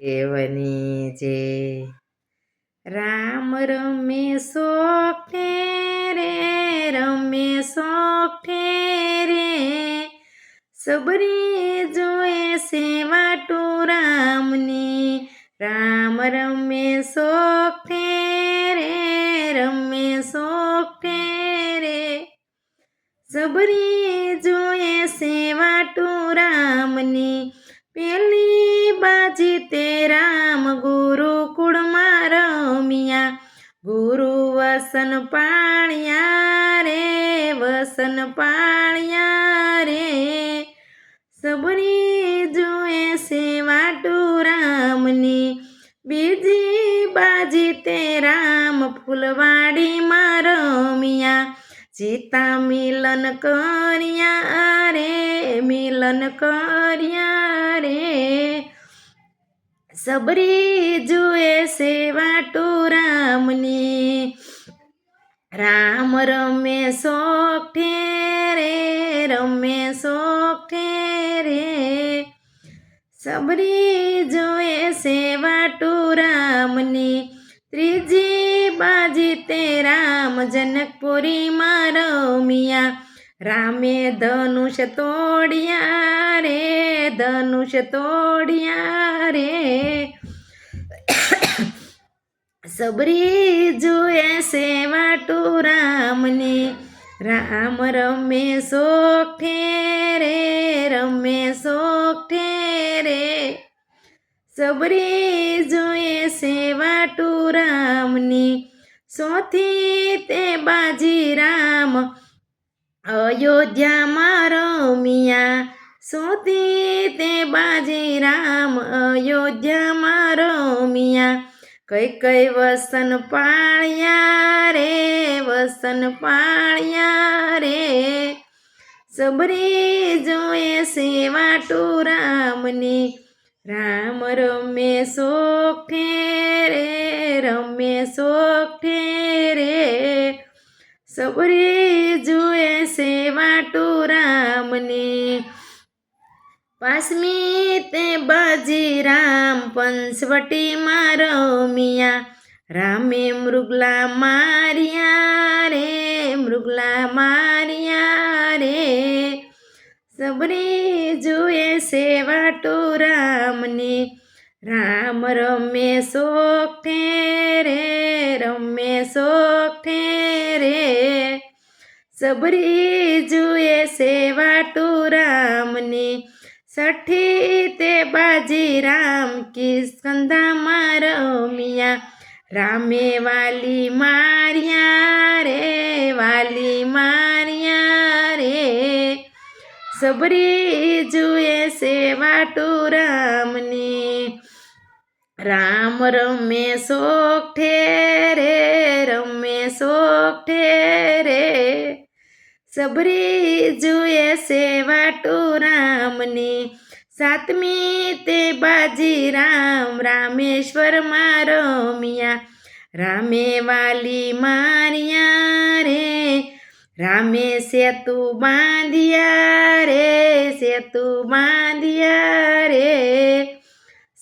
દેવની જે રામ રમે સોખે રે, રમે સોખે રે. સબરી જોએ સેવાટું રામની, રામ રમે સોખે રે, રમે સોખે રે. સબરી જોએ સેવાટું રામની, પેલી બાજી તે વસન પાણ્યા રે, વસન પાણ્યા રે. સબરી જોએ વાટુ રામની, બીજી બાજી તે રામ ફૂલવાડીમાં રમ્યા. જીતા મિલન કર્યા રે, મિલન કર્યા રે. સબરી જુએ સેવાટુ રામ રમે સોઠે રે, રમે સોઠે રે. સબરી જોએ સેવા રામની, ત્રીજી બાજી તે રામ જનકપુરીમાં રમિયા. રામે ધનુષ તોડ્યા રે, ધનુષ તોડ્યા રે. સબરી જોએ સેવા રામને. રામ રમે સોખે રે રમે સોખે રે સબરી જોઈએ સેવા રામની. સોથી તે બાજી રામ અયોધ્યામાં રમિયા. સોથી તે બાજી રામ અયોધ્યામાં રમિયા. કઈ કઈ વસન પાળ્યા રે, વસન પાળ્યા રે. સબરી જોઈએ સેવા ટુ રામની, રામ રમે સોખે રે, રમે સોખે રે. સબરી જુએ સેવા ટુ રામની પાસમી તે બાજી રામ પંચવટીમાં રમિયા રામે મૃગલા માર્યા રે, મૃગલા માર્યા રે. સબરી જુએ સેવા રામની. રામ રમે સોખે રે, રમે સોખે રે. સબરી જુએ સેવા રામની. સઠી તે બાજી રામ કિસ્કંધામાં રમિયા રામે વાલી માર્યા રે વાલી માર્યા રે સબરી જુએ સેવા રામની રામ રમે સોખે રે રમે સોખે રે સબરી જુએ સેવા રામની. સાતમી તે બાજી રામ રામેશ્વરમાં રમિયા. રામે વાલી મારિયા રે. રામે સેતુ બાંધિયા રે, સેતુ બાંધિયા રે.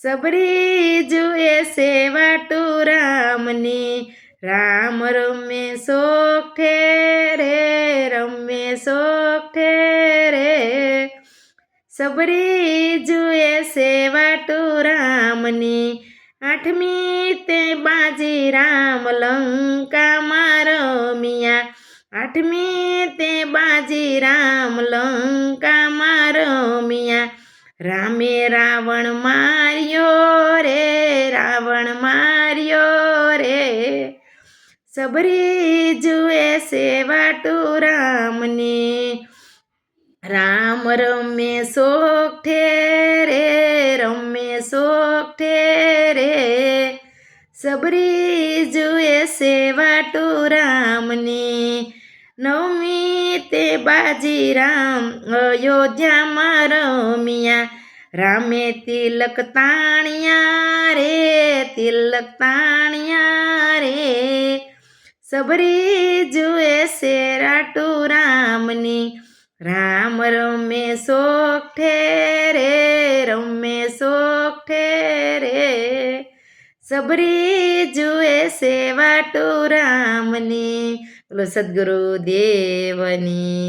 સબરી જુએ સેવા રામની. રામ રમે સોખે રે. રમે સોખે રે. સબરી જુએ સેવા રામની આઠમી તે બાજી રામ લંકામાં રમિયા. આઠમી તે બાજી રામ લંકામાં રમિયા. રામે રાવણ માર્યો સબરી જુએ સેવા રામની. રામ રમે શોખ ઠેરે, રમે શોખ ઠેરે. સબરી જુએ સેવા રામની. નવમી તે બાજી રામ અયોધ્યામાં રમિયા. રામે તિલક તાણ્યા રે, તિલક તાણ્યા રે. સબરી જુએ સેરાટુ રામની. રામ રમે શોખ ઠેરે રમે શોખ ઠેરે સબરી જુએ સેવાટુ રામની. બોલો સદગુરુ દેવની